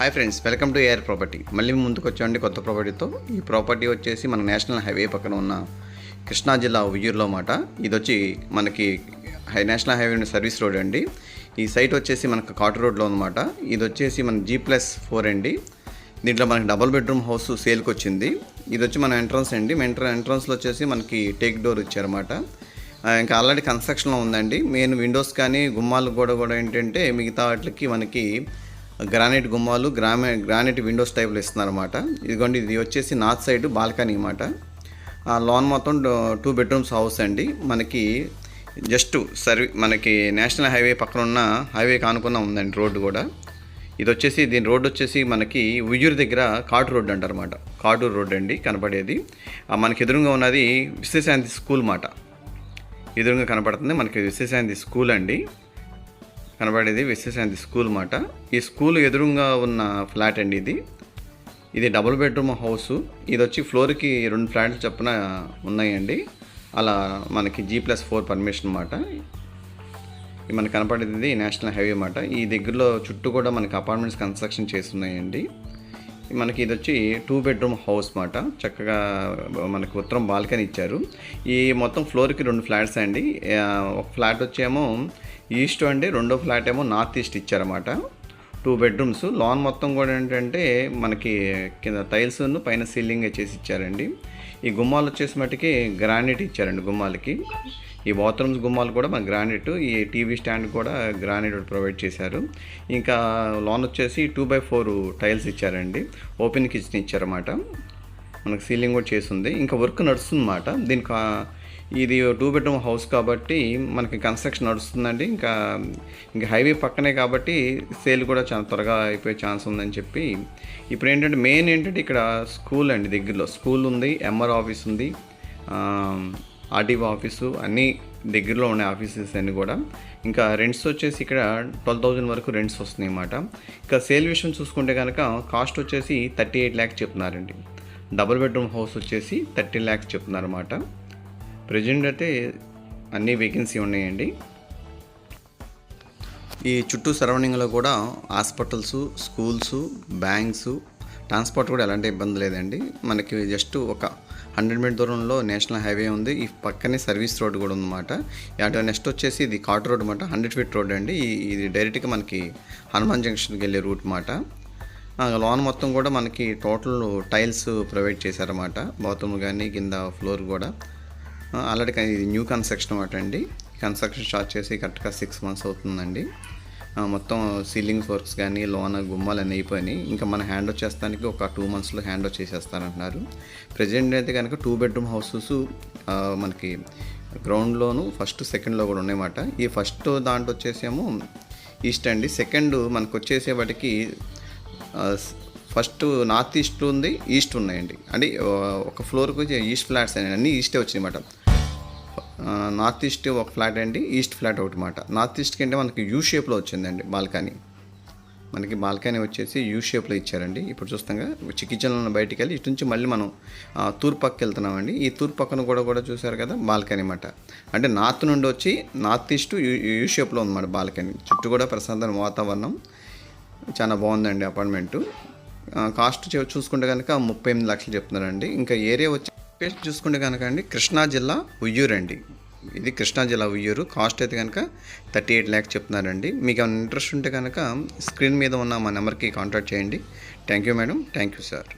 Hi friends welcome to AR property. మళ్ళీ ముందుకు వచ్చామండి కొత్త ప్రాపర్టీతో. ఈ ప్రాపర్టీ వచ్చేసి మన నేషనల్ హైవే పక్కన ఉన్న కృష్ణా జిల్లా ఉయ్యూరులో మాట ఇది వచ్చి మనకి high national highway service road అండి. ఈ సైట్ వచ్చేసి మనకు కాటు రోడ్లో అనమాట ఇది వచ్చేసి మన జీ ప్లస్ ఫోర్ అండి. దీంట్లో మనకి డబుల్ బెడ్రూమ్ హౌస్ సేల్కి వచ్చింది ఇది వచ్చి మన ఎంట్రన్స్ అండి. ఎంట్ర ఎంట్రన్స్లో వచ్చేసి మనకి టేక్ డోర్ ఇచ్చారన్నమాట. ఇంకా ఆల్రెడీ కన్స్ట్రక్షన్లో ఉందండి. మెయిన్ విండోస్ కానీ గుమ్మాలు కూడా కూడా ఏంటంటే మిగతా వాటికి మనకి గ్రానైట్ గుమ్మాలు గ్రామే గ్రానైట్ విండోస్ టైప్లో ఇస్తున్నారన్నమాట. ఇదిగోండి ఇది వచ్చేసి నార్త్ సైడ్ బాల్కనీ అనమాట లోన్ మొత్తం టూ బెడ్రూమ్స్ హౌస్ అండి. మనకి జస్ట్ సర్వీ మనకి నేషనల్ హైవే పక్కన ఉన్న హైవే కానుకున్న ఉందండి రోడ్డు కూడా. ఇది వచ్చేసి దీని రోడ్డు వచ్చేసి మనకి ఉయ్యూరు దగ్గర కాటు రోడ్డు అంటారన్నమాట. కాటూరు రోడ్డు అండి కనపడేది. ఆ మనకి ఎదురుగా ఉన్నది విశ్వశాంతి స్కూల్ మాట ఎదురుగా కనపడుతుంది. మనకి విశ్వశాంతి స్కూల్ అండి. కనబడేది విశ్వశాంతి స్కూల్ మాట. ఈ స్కూల్ ఎదురుగా ఉన్న ఫ్లాట్ అండి ఇది. ఇది డబుల్ బెడ్రూమ్ హౌస్ ఇది వచ్చి ఫ్లోర్కి రెండు ఫ్లాట్లు చొప్పున ఉన్నాయండి. అలా మనకి జీ ప్లస్ ఫోర్ పర్మిషన్ అన్నమాట మనకు కనపడేది నేషనల్ హైవే మాట. ఈ దగ్గరలో చుట్టూ కూడా మనకి అపార్ట్మెంట్స్ కన్స్ట్రక్షన్ చేస్తున్నాయండి మనకి ఇది వచ్చి టూ బెడ్రూమ్ హౌస్ మాట. చక్కగా మనకి ఉత్తరం బాల్కనీ ఇచ్చారు. ఈ మొత్తం ఫ్లోర్కి రెండు ఫ్లాట్స్ అండి. ఒక ఫ్లాట్ వచ్చేమో ఈస్ట్ అండి. రెండో ఫ్లాట్ ఏమో నార్త్ ఈస్ట్ ఇచ్చారన్నమాట. టూ బెడ్రూమ్స్ లాన్ మొత్తం కూడా ఏంటంటే మనకి కింద టైల్స్ పైన సీలింగ్ చేసి ఇచ్చారండి. ఈ గుమ్మాలు వచ్చేసి మట్టుకి గ్రానైట్ ఇచ్చారండి గుమ్మాలకి. ఈ బాత్రూమ్స్ గుమ్మాలు కూడా మన గ్రానైట్ ఈ టీవీ స్టాండ్ కూడా గ్రానైట్ ప్రొవైడ్ చేశారు. ఇంకా లోన్ వచ్చేసి టూ బై ఫోర్ టైల్స్ ఇచ్చారండి. ఓపెన్ కిచెన్ ఇచ్చారన్నమాట. మనకు సీలింగ్ కూడా చేసింది. ఇంకా వర్క్ నడుస్తుందన్నమాట. దీనికి ఇది టూ బెడ్రూమ్ హౌస్ కాబట్టి మనకి కన్స్ట్రక్షన్ నడుస్తుందండి. ఇంకా ఇంకా హైవే పక్కనే కాబట్టి సేల్ కూడా చాలా త్వరగా అయిపోయే ఛాన్స్ ఉందని చెప్పి. ఇప్పుడు ఏంటంటే మెయిన్ ఏంటంటే ఇక్కడ స్కూల్ అండి దగ్గరలో స్కూల్ ఉంది ఎంఆర్ ఆఫీస్ ఉంది. ఆర్టీఓ ఆఫీసు అన్నీ దగ్గరలో ఉన్న ఆఫీసెస్ అన్నీ కూడా. ఇంకా రెంట్స్ వచ్చేసి ఇక్కడ ట్వెల్వ్ థౌజండ్ వరకు రెంట్స్ వస్తున్నాయి అన్నమాట ఇంకా సేల్ విషయం చూసుకుంటే కనుక కాస్ట్ వచ్చేసి థర్టీ ఎయిట్ ల్యాక్స్ చెప్తున్నారండి. డబుల్ బెడ్రూమ్ హౌస్ వచ్చేసి థర్టీ ల్యాక్స్ చెప్తున్నారన్నమాట. ప్రజెంట్ అయితే అన్ని వేకెన్సీ ఉన్నాయండి. ఈ చుట్టూ సరౌండింగ్లో కూడా హాస్పిటల్స్ స్కూల్స్ బ్యాంక్స్ ట్రాన్స్పోర్ట్ కూడా ఎలాంటి ఇబ్బంది లేదండి. మనకి జస్ట్ ఒక హండ్రెడ్ మీటర్ దూరంలో నేషనల్ హైవే ఉంది. ఈ పక్కనే సర్వీస్ రోడ్ కూడా ఉందన్నమాట. అటు నెక్స్ట్ వచ్చేసి ఇది కాట్ రోడ్ అనమాట హండ్రెడ్ ఫీట్ రోడ్ అండి. ఇది డైరెక్ట్గా మనకి హనుమాన్ జంక్షన్కి వెళ్ళే రూట్ మాట లోన్ మొత్తం కూడా మనకి టోటల్ టైల్స్ ప్రొవైడ్ చేశారన్నమాట. బాత్రూమ్ కానీ కింద ఫ్లోర్ కూడా. ఆల్రెడీ ఇది న్యూ కన్స్ట్రక్షన్ అనమాట అండి. కన్స్ట్రక్షన్ స్టార్ట్ చేసి కరెక్ట్గా సిక్స్ మంత్స్ అవుతుందండి. మొత్తం సీలింగ్ వర్క్స్ కానీ లోన గుమ్మాలు అన్నీ అయిపోయినాయి. ఇంకా మన హ్యాండ్ వచ్చేస్తానికి ఒక టూ మంత్స్లో హ్యాండ్ వచ్చేసేస్తానంటున్నారు ప్రజెంట్ అయితే కనుక టూ బెడ్రూమ్ హౌసెస్ మనకి గ్రౌండ్లోను ఫస్ట్ సెకండ్లో కూడా ఉన్నాయన్నమాట. ఈ ఫస్ట్ దాంట్లో వచ్చేసేమో ఈస్ట్ అండి. సెకండ్ మనకు వచ్చేసే వాటికి ఫస్ట్ నార్త్ ఈస్ట్ ఉంది ఈస్ట్ ఉన్నాయండి. అంటే ఒక ఫ్లోర్కి ఈస్ట్ ఫ్లాట్స్ అండి అన్నీ ఈస్టే వచ్చినాయి అన్నమాట నార్త్ ఈస్ట్ ఒక ఫ్లాట్ అండి ఈస్ట్ ఫ్లాట్ ఒకటి మాట. నార్త్ ఈస్ట్ కంటే మనకి యూ షేప్లో వచ్చిందండి బాల్కనీ. మనకి బాల్కనీ వచ్చేసి యూ షేప్లో ఇచ్చారండి. ఇప్పుడు చూస్తాగా కిచెన్లో బయటికి వెళ్ళి ఇటు నుంచి మళ్ళీ మనం ఆ, తూర్పు పక్కకి వెళ్తున్నామండి. ఈ తూర్పు పక్కన కూడా కూడా చూసారు కదా బాల్కనీ అన్నమాట అంటే నార్త్ నుండి వచ్చి నార్త్ ఈస్ట్ యూ యూ షేప్లో ఉందన్నమాట బాల్కనీ. చుట్టూ కూడా ప్రశాంతమైన వాతావరణం. చాలా బాగుందండి అపార్ట్మెంటు. కాస్ట్ చూసుకుంటే కనుక ముప్పై ఎనిమిది లక్షలు చెప్తున్నారండి. ఇంకా ఏరియా వచ్చి లొకేషన్ చూసుకుంటే కనుక అండి కృష్ణా జిల్లా ఉయ్యూరు అండి. ఇది కృష్ణా జిల్లా ఉయ్యూరు. కాస్ట్ అయితే కనుక థర్టీ ఎయిట్ ల్యాక్స్ చెప్తున్నారండి. మీకు ఏమైనా ఇంట్రెస్ట్ ఉంటే కనుక స్క్రీన్ మీద ఉన్న మా నెంబర్కి కాంటాక్ట్ చేయండి. Thank you madam. Thank you sir.